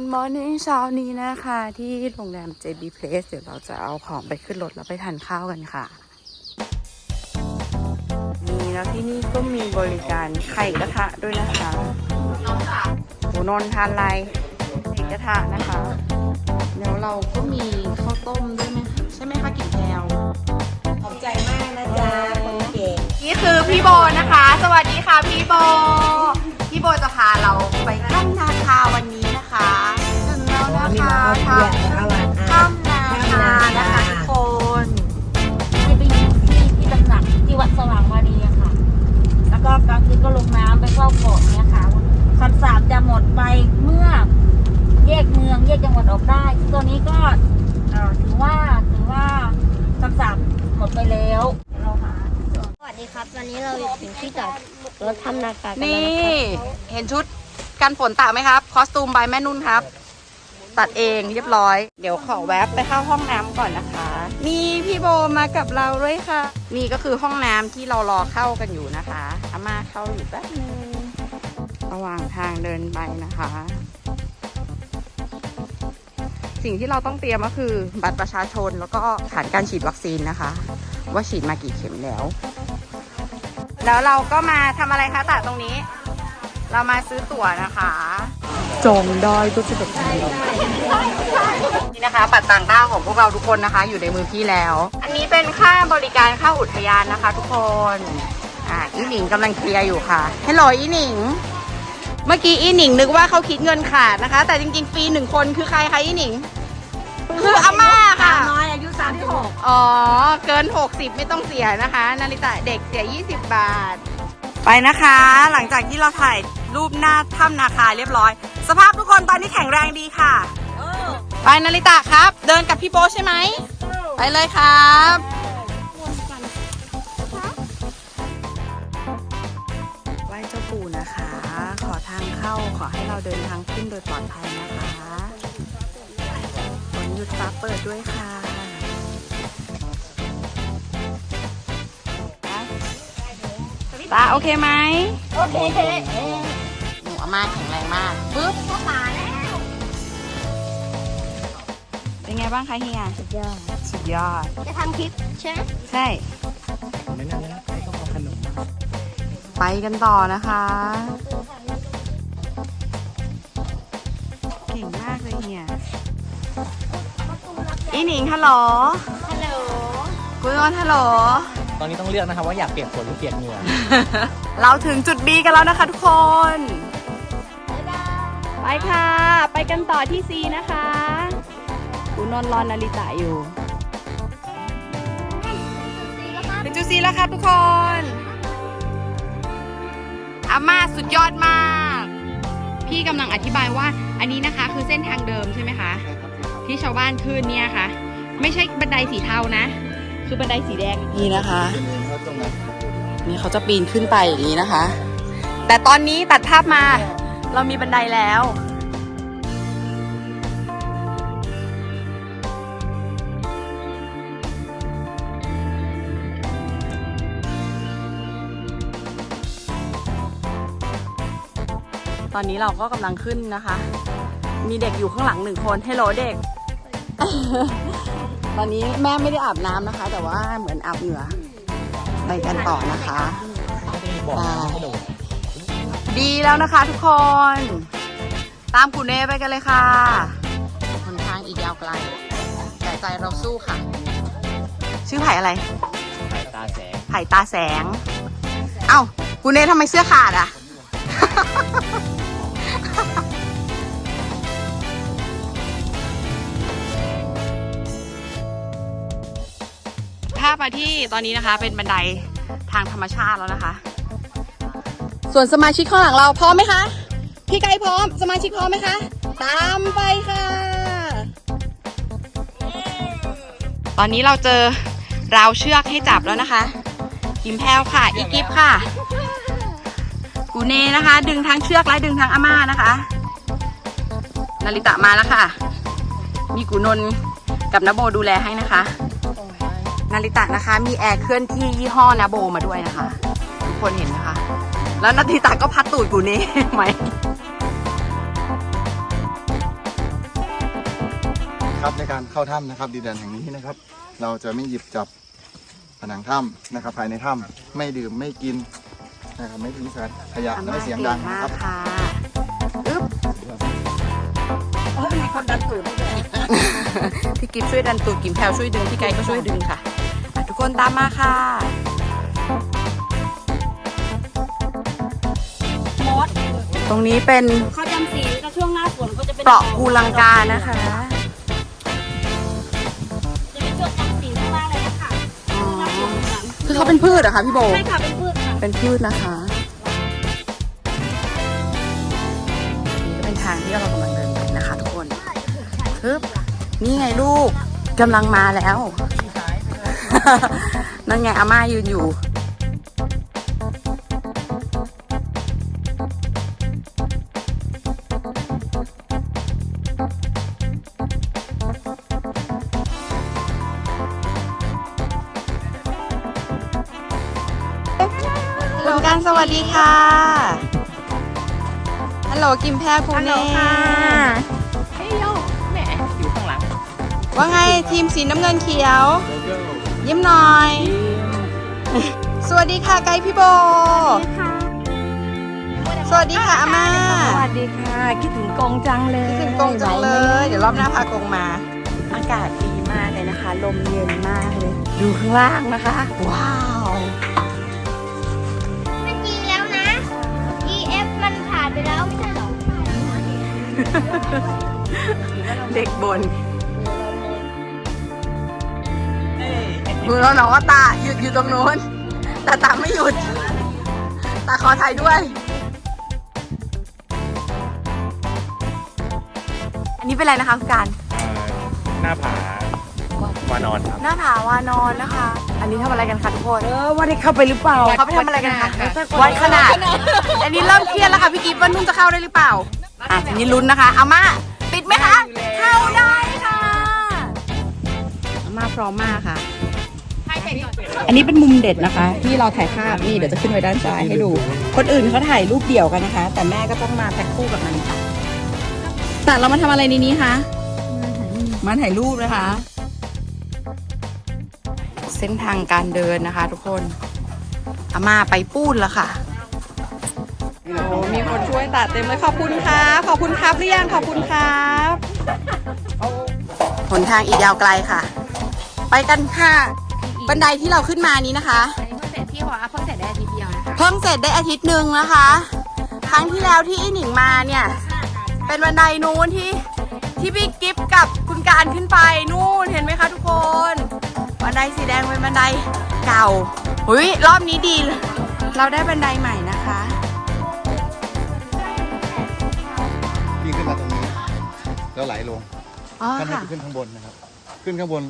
Good morning เช้านี้นะคะ ที่โรงแรม JB Place เดี๋ยวเราจะเอาของไปขึ้นรถแล้วไปทานข้าวกันค่ะ นี่แล้วที่นี่ก็มีบริการไข่กระทะด้วยนะคะหมูนนท์ทานอะไรไข่กระทะนะคะ เดี๋ยวเราก็มีข้าวต้มด้วยไหมใช่ไหมคะกิ่งแพรวขอบใจมากนะจ๊ะคนเก่งนี่คือพี่โบนะคะ สวัสดีค่ะพี่โบพี่โบ ก็กลางคืนก็ลงน้ำไปเข้าเกาะเนี่ยค่ะคำสาปจะหมดไปเมื่อแยกเมืองแยกจังหวัดออกได้ซึ่งตัวนี้ก็เอ่อถือว่าถือว่าคำสาปหมดไปแล้วเราหาสวัสดีครับตอนนี้เราถึงที่จอดรถทำนาคากันนี่แล้วนะครับเห็นชุดกันฝนตากไหมครับ คอสตูมบายแม่นุ่นครับ ตัดเองเรียบร้อย เดี๋ยวขอแวบไปเข้าห้องน้ำก่อนนะคะ นี่พี่โบมากับเราด้วยค่ะ นี่ก็คือห้องน้ำที่เรารอเข้ากันอยู่นะคะอาม่าเข้าอยู่แป๊บนึงระหว่างทางเดินไปนะคะ สิ่งที่เราต้องเตรียมก็คือ บัตรประชาชนแล้วก็ฐานการฉีดวัคซีนนะคะ ว่าฉีดมากี่เข็มแล้ว แล้วเราก็มาทำอะไรคะตาตรงนี้ เรามาซื้อตั๋วนะคะ จองได้ก็จะแบบนี่นะคะบัตรต่างด้าวของพวกเราทุกคนนะคะ อยู่ในมือพี่แล้ว อันนี้เป็นค่าบริการเข้าอุทยานนะคะ ทุกคนอ่าอีหนิงกำลังเคลียร์อยู่ค่ะฮัลโหลอีหนิง เมื่อกี้อีหนิงนึกว่าเขาคิดเงินขาดนะคะ แต่จริงๆฟรีหนึ่งคนคือใครคะอีหนิง คืออาม่าค่ะ น้อยอายุ36อ๋อ เกิน 60 ไม่ต้องเสียนะคะ นาริตะเด็กเสีย 20 บาท ไปนะคะ หลังจากที่เราถ่าย รูปหน้าถ้ำนาคาเรียบร้อย สภาพทุกคนตอนนี้แข็งแรงดีค่ะ ไปนาริตะครับ เดินกับพี่โบทใช่ไหม ไปเลยครับไหว้เจ้าปู่นะคะ ขอทางเข้าขอให้เราเดินทางขึ้นโดยปลอดภัยนะคะฝนหยุดฟ้าเปิดด้วยค่ะตาโอเคไหม โอเค หนูอาม่าแข็งแรงมากปึ๊บเป็นไงบ้างคะเฮียสุดยอดสุดยอดจะทำคลิปใช่ไหมใช่ไม่นานนะใครก็เอาขนมไปกันต่อนะคะ เก่งมากเลยเฮียอีหนิงฮัลโหลฮัลโหลกุยอนฮัลโหลตอนนี้ต้องเลือกนะครับว่าอยากเปียกฝนหรือเปียกเหงื่อ เราถึงจุด B กันแล้วนะคะทุกคนไป ค่ะ ไปกันต่อที่ C นะคะคุณนนท์รอนนาริตะอยู่ถึงจุด C แล้วครับทุกคนอาม่าสุดยอดมาก พี่กำลังอธิบายว่าอันนี้นะคะคือเส้นทางเดิมใช่ไหมคะ ที่ชาวบ้านขึ้นเนี่ยค่ะ ไม่ใช่บันไดสีเทานะ คือบันไดสีแดงนี่นะคะ นี่เขาจะปีนขึ้นไปอย่างนี้นะคะ แต่ตอนนี้ตัดภาพมา เรามีบันไดแล้ว ตอนนี้เราก็กำลังขึ้นนะคะ มีเด็กอยู่ข้างหลังหนึ่งคนเฮลโหลเด็ก ตอนนี้แม่ไม่ได้อาบน้ำนะคะ แต่ว่าเหมือนอาบเหงื่อไปกันต่อนะคะบอกนะให้โดดดีแล้วนะคะทุกคน ตามกูเน่ไปกันเลยค่ะหนทางอีกยาวไกล แต่ใจเราสู้ค่ะ ชื่อไผ่อะไรตาแสงไผ่ตาแสง เอ้ากูเน่ทำไมเสื้อขาดอะ ภาพมาที่ตอนนี้นะคะเป็นบันไดทางธรรมชาติแล้วนะคะ ส่วนสมาชิกข้างหลังเราพร้อมไหมคะ พี่ไก่พร้อม สมาชิกพร้อมไหมคะ ตามไปค่ะ ตอนนี้เราเจอราวเชือกให้จับแล้วนะคะ กิมแพลวค่ะ อีกิฟค่ะ กูเนนะคะ ดึงทั้งเชือกและดึงทั้งอาม่านะคะ นาริตะมาแล้วค่ะ มีกูนนกับนโบดูแลให้นะคะ นาริตะนะคะ มีแอร์เคลื่อนที่ยี่ห้อนาโบมาด้วยนะคะ ทุกคนเห็นนะคะ แล้วนาริตะก็พัดตูดกูเน่ไหมครับในการเข้าถ้ำนะครับดินแดนแห่งนี้นะครับ เราจะไม่หยิบจับผนังถ้ำนะครับ ภายในถ้ำไม่ดื่มไม่กินนะครับไม่ทิ้งขยะและไม่เสียงดังมานะครับกค่ะอึ๊บพี่กิฟช่วยดันตูดกิมแพลวช่วยดึงพี่ไก่ก็ช่วยดึงค่ะอะทุกคนตามมาค่ะ ตรงนี้เป็นเขาจำศีลก็ช่วงหน้าฝนเขาจะเป็นเปราะภูลังกานะคะจะเป็นช่วงจำศีลข้างล่างเลยนะคะอ๋อหน้าฝนค่ะคือเขาเป็นพืชเหรอคะพี่โบ ใช่ค่ะเป็นพืชค่ะเป็นพืชนะคะนี่ก็เป็นทางที่เรากำลังเดินไปนะคะ ทุกคนฮึบนี่ไงลูกกำลังมาแล้ว นั่นไงอาม่ายืนอยู่ วัสดีค่ะ ฮัลโหลกิมแพรภูเน่ค่ะเฮ้ยโยแหมอยู่ข้างหลังว่าไงทีมสีน้ำเงินเขียว ยิ้มหน่อย สวัสดีค่ะไกด์พี่โบ สวัสดีค่ะอาม่าสวัสดีค่ะ คิดถึงกงจังเลยคิดถึงกงจังเลย เดี๋ยวรอบหน้าพากงมา อากาศดีมากเลยนะคะ ลมเย็นมากเลย ดูข้างล่างนะคะ ว้าว ไปแล้วไม่ใช่เหรอเด็กบนมือเราหนองว่าตาหยุดอยู่ตรงโน้นแต่ตาไม่หยุด ตาขอถ่ายด้วย อันนี้เป็นอะไรนะคะคุณการหน้าผาวานอนครับ หน้าผาวานอนนะคะ อันนี้ทำอะไรกันคะทุกคน เออว่าได้เข้าไปหรือเปล่าเขาไปทำอะไรกันคะวัดขนาด อันนี้เริ่มเครียดแล้วค่ะพี่กิฟต์ว่านุ่นจะเข้าได้หรือเปล่า อะทีนี้ลุ้นนะคะอาม่าปิดไหมคะ เข้าได้ค่ะอาม่าพร้อมมากค่ะ อันนี้เป็นมุมเด็ดนะคะ ที่เราถ่ายภาพนี่เดี๋ยวจะขึ้นไว้ด้านซ้ายให้ดู คนอื่นเขาถ่ายรูปเดี่ยวกันนะคะ แต่แม่ก็ต้องมาแพ็คคู่กับมันค่ะแต่เรามาทำอะไรในนี้คะมาถ่ายรูปนะคะ เส้นทางการเดินนะคะ ทุกคนอาม่าไปปูนแล้วค่ะโอ้มีคนช่วยตัดเต็มเลยขอบคุณครับขอบคุณครับหรือยังขอบคุณครับหนทางอีกยาวไกลค่ะ ไปกันค่ะ บันไดที่เราขึ้นมานี้นะคะเพิ่งเสร็จพี่หัวเพิ่งเสร็จได้อาทิตย์เดียวนะคะเพิ่งเสร็จได้อาทิตย์หนึ่งนะคะ ครั้งที่แล้วที่อีหนิงมาเนี่ย เป็นบันไดนู้นที่ที่พี่กิฟต์กับคุณการขึ้นไปนู่นเห็นไหมคะทุกคน บันไดสีแดงเป็นบันไดเก่าหุยรอบนี้ดี เราได้บันไดใหม่นะคะที่ขึ้นมาตรงนี้ แล้วไหลลงอ๋อท่านให้ค่ะ ไปขึ้นข้างบนนะครับ ขึ้นข้างบน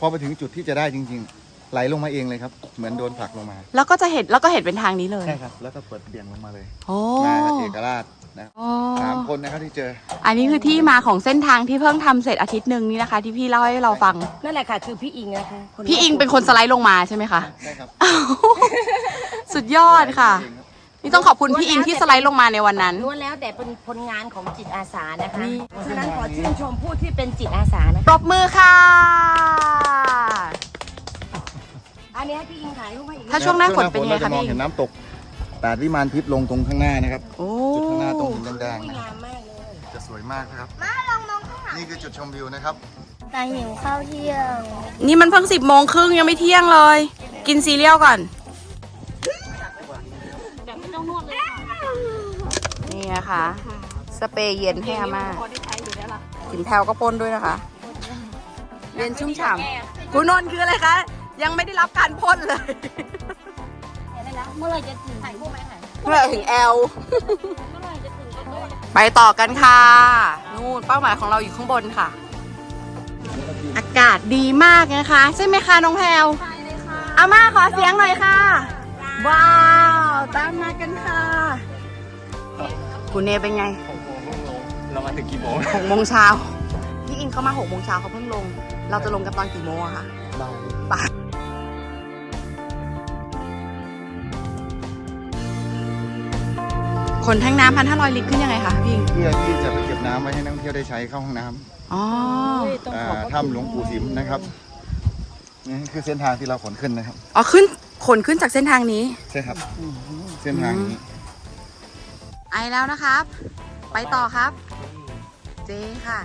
พอไปถึงจุดที่จะได้จริง ๆ ไหลลงมาเองเลยครับ เหมือนโดนผลักลงมา แล้วก็จะเห็นแล้วก็เห็นเป็นทางนี้เลย ใช่ครับ แล้วก็เปิดเบี่ยงลงมาเลยโอ้ มาเอกราช นะครับโอ้สามคนนะครับที่เจอ อันนี้คือที่มาของเส้นทางที่เพิ่งทำเสร็จอาทิตย์หนึ่งนี่นะคะ ที่พี่เล่าให้เราฟัง นั่นแหละค่ะ คือพี่อิงนะคะคนพี่อิงเป็นคนสไลด์ลงมาใช่ไหมคะ ใช่ครับสุดยอดค่ะนี่ต้องขอบคุณพี่อิงที่สไลด์ลงมาในวันนั้น ล้วนแล้วแต่เป็นผลงานของจิตอาสานะคะนี่ เพราะฉะนั้นขอชื่นชมผู้ที่เป็นจิตอาสานะคะปรบมือค่ะ อันนี้ให้พี่อิงถ่ายรูปให้อีกถ้าช่วงหน้าฝนเป็นยังไงเราจะคะมองพี่เห็นน้ำตก แปดวิมานทิพย์ลงตรงข้างหน้านะครับ โอ้จุดข้างหน้าตรงหินแดงๆนะงามมากเลย จะสวยมากนะครับ มาลองมองข้างหลังนี่คือจุดชมวิวนะครับตาหิวข้าวเที่ยง นี่มันเพิ่งสิบโมงครึ่งยังไม่เที่ยงเลย กินซีเรียลก่อนแบบไม่ต้องนวดเลยค่ะนี่นะคะ สเปรย์เย็นให้อาม่ากินแพลวก็พ่นด้วยนะคะ เย็นชุ่มฉ่ำคุณนนท์คืออะไรคะ ยังไม่ได้รับการพ่นเลย เมื่อไหรจะถึงถ่ายรูปไหมถ่ายเมื่อถึงแอล เมื่อไหรจะถึงก็ต้องไปต่อกันค่ะ นู่นเป้าหมายของเราอยู่ข้างบนค่ะ อากาศดีมากนะคะ ใช่ไหมคะน้องแพลวใช่เลยค่ะอาม่าขอเสียงหน่อยค่ะ ว้าว ตามมากันค่ะคุณเนเป็นไงเรามาถึงกี่โมงหกโมงเช้าพี่อิงเขามาหกโมงเช้าเขาเพิ่งลง เราจะลงกันตอนกี่โมงอะคะเบาบ่าย ขนแทงน้ำพันห้าร้อยลิตรขึ้นยังไงคะพี่อิงเพื่อที่จะไปเก็บน้ำไว้ให้นักท่องเที่ยวได้ใช้เข้าห้องน้ำอ๋อต้องอ่าขอบพระคุณถ้ำหลวงปู่สิมนะครับนี่คือเส้นทางที่เราขนขึ้นนะครับ อ๋อขึ้นขนขึ้นจากเส้นทางนี้ ใช่ครับ เส้นทางนี้ ไอแล้วนะครับ ไปต่อครับ เจค่ะ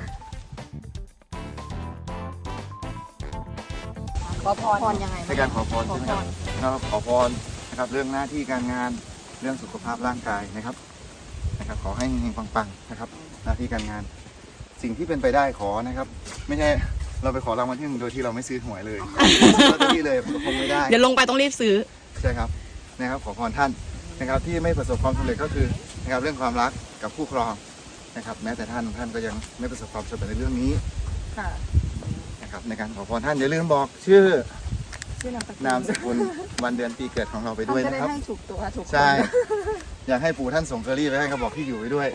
ขอพรยังไงในการขอพรใช่ไหมครับเราขอพรนะครับเรื่องหน้าที่การงานเรื่องสุขภาพร่างกายนะครับ นะครับ ขอให้เฮงๆปังๆนะครับ หน้าที่การงาน สิ่งที่เป็นไปได้ขอนะครับ ไม่ใช่เราไปขอรางวัลที่หนึ่งโดยที่เราไม่ซื้อหวยเลยลอตเตอรี่เลยคงไม่ได้เดี๋ยวลงไปต้องรีบซื้อใช่ครับนะครับ ขอพรท่านนะครับที่ไม่ประสบความสำเร็จก็คือนะครับเรื่องความรักกับคู่ครองนะครับ แม้แต่ท่านท่านก็ยังไม่ประสบความสำเร็จในเรื่องนี้ค่ะนะครับในการขอพรท่านอย่าลืมบอกชื่อชื่อนามสกุลนามสกุลวันเดือนปีเกิดของเราไปด้วยจะได้นะครับให้ถูกตัวถูกคน ใช่ อยากให้ปู่ท่านส่งเคอรี่ไปให้เขาบอกที่อยู่ไว้ด้วย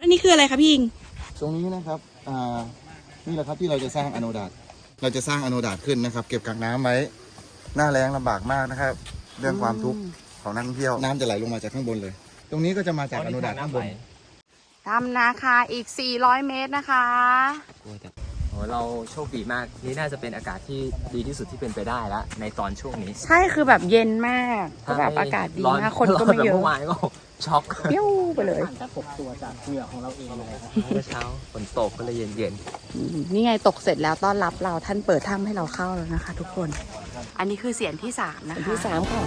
อันนี้คืออะไรคะพี่อิง ตรงนี้นะครับอ่านี่แหละครับที่เราจะสร้างอโนดาตเราจะสร้างอโนดาตขึ้นนะครับ เก็บกักน้ำไว้ หน้าแรงลำบากมากนะครับ เรื่องความทุกข์ของนักท่องเที่ยว น้ำจะไหลลงมาจากข้างบนเลย ตรงนี้ก็จะมาจากอโนดาตข้างบน ทำนาคาอีก 400 เมตรนะคะโอ้ เราโชคดีมากนี่น่าจะเป็นอากาศที่ดีที่สุดที่เป็นไปได้แล้วในตอนช่วงนี้ใช่คือแบบเย็นมากแต่แบบอากาศดีร้นมากคนก็ไม่ร้แบบเยอะเมื่อวานก็ช็อกเปี้ยวไปเลยเมื่อเช้าฝนตกก็เลยเย็นนี่ไงตกเสร็จแล้วต้อนรับเราท่านเปิดถ้ำให้เราเข้าแล้วนะคะ ทุกคน อันนี้คือเสียงที่สามนะคะที่สามค่ะ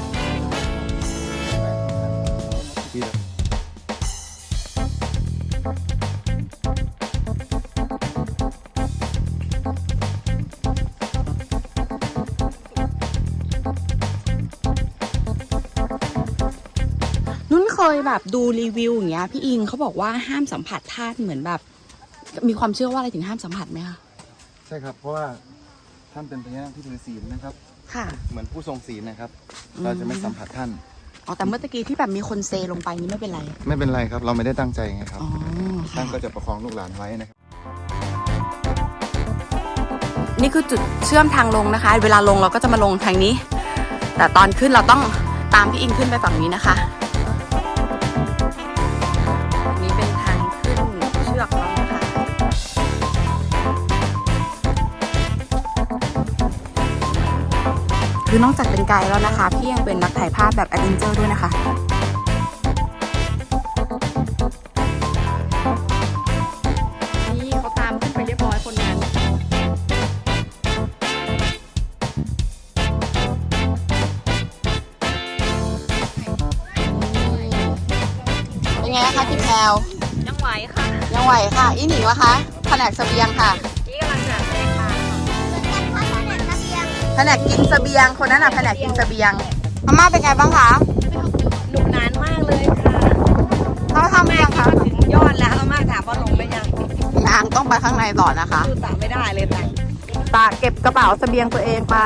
นุ่ ยแบบดูรีวิวอย่างเงี้ยพี่อิงเขาบอกว่าห้ามสัมผัสธาตุเหมือนแบบ มีความเชื่อว่าอะไรถึงห้ามสัมผัสไหมคะใช่ครับ เพราะว่าท่านเป็นพญานาคที่ถือศีลนะครับ ค่ะเหมือนผู้ทรงศีลนะครับอืมเราจะไม่สัมผัสท่าน อ๋อแต่เมื่อตะกี้ที่แบบมีคนเซลงไปนี่ไม่เป็นไร ไม่เป็นไรครับ เราไม่ได้ตั้งใจไงครับ อ๋อท่าค่ะ นก็จะประคองลูกหลานไว้นะครับ นี่คือจุดเชื่อมทางลงนะคะ เวลาลงเราก็จะมาลงทางนี้ แต่ตอนขึ้นเราต้องตามพี่อิงขึ้นไปฝั่งนี้นะคะ คือนอกจากเป็นไกด์แล้วนะคะ พี่ยังเป็นนักถ่ายภาพแบบแอดเวนเจอร์ด้วยนะคะนี่เขาตามขึ้นไปเรียบร้อยคนนั้นเป็นไงคะพี่แพลวยังไหวค่ะ ยังไหวค่ะ อีหนิงวะคะแผนกเสบียงค่ะนี่กำลังจะ แผนกกินเสบียงคนนั้นอะแผนกกินเสบียงอาม่าเป็นไงบ้างคะหนุกนานมากเลยค่ะเขาทำยังคะถึงยอดแล้วอาม่าถามว่าลงไหมยังยังต้องไปข้างในต่อนะคะ คือตามไม่ได้เลยแต่ตากเก็บกระเป๋าเสบียงตัวเองไป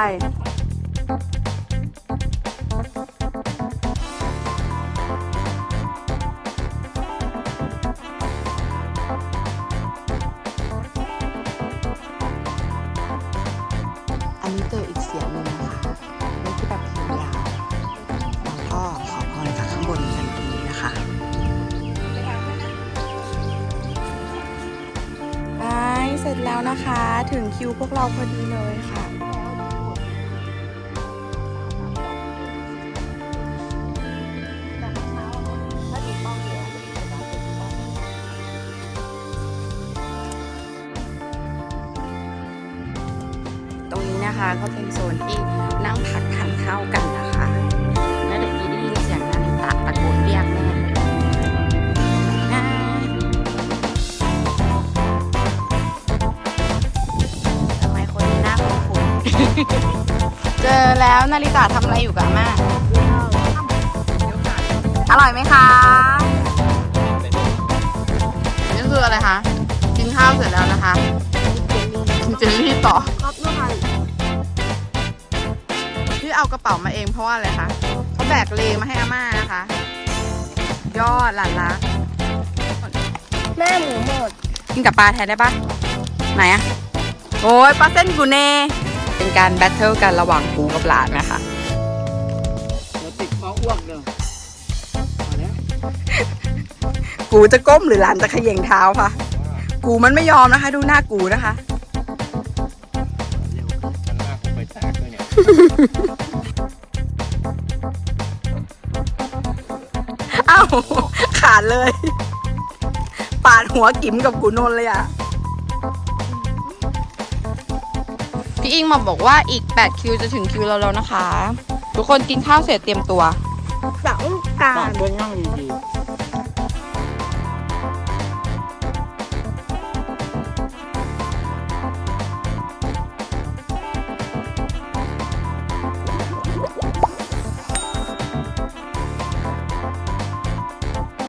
แล้วนะคะ ถึงคิวพวกเราพอดีเลยค่ะ อแล้วนาริตาทำอะไรอยู่กับอาม่าอร่อยไหมคะนี่คืออะไรคะกินข้าวเสร็จแล้วนะคะกินเจลลี่ต่อที่เอากระเป๋ามาเองเพราะว่าอะไรคะเขาแบกเลมาให้อาม่านะคะ ยอดหลานรักแม่หมูหมด กินกับปลาแทนได้ปะไหนอะโอ้ยปลาเส้นกูเน่ เป็นการแบทเทิลกันระหว่างปูกับหลานนะคะเราติดคออ้วกเด้อพอแล้วกูจะก้มหรือหลานจะเขย่งเท้าคะกูมันไม่ยอมนะคะ ดูหน้ากูนะคะมันลากผมไปแตกด้วยเนี่ยอ้าวขาดเลย ปาดหัวกิ๋มกับกูนนท์เลยอะ อิงมาบอกว่าอีก 8 คิวจะถึงคิวเราแล้วนะคะ ทุกคนกินข้าวเสร็จเตรียมตัว สองกาต่อรเพื่อนนั่งดีๆ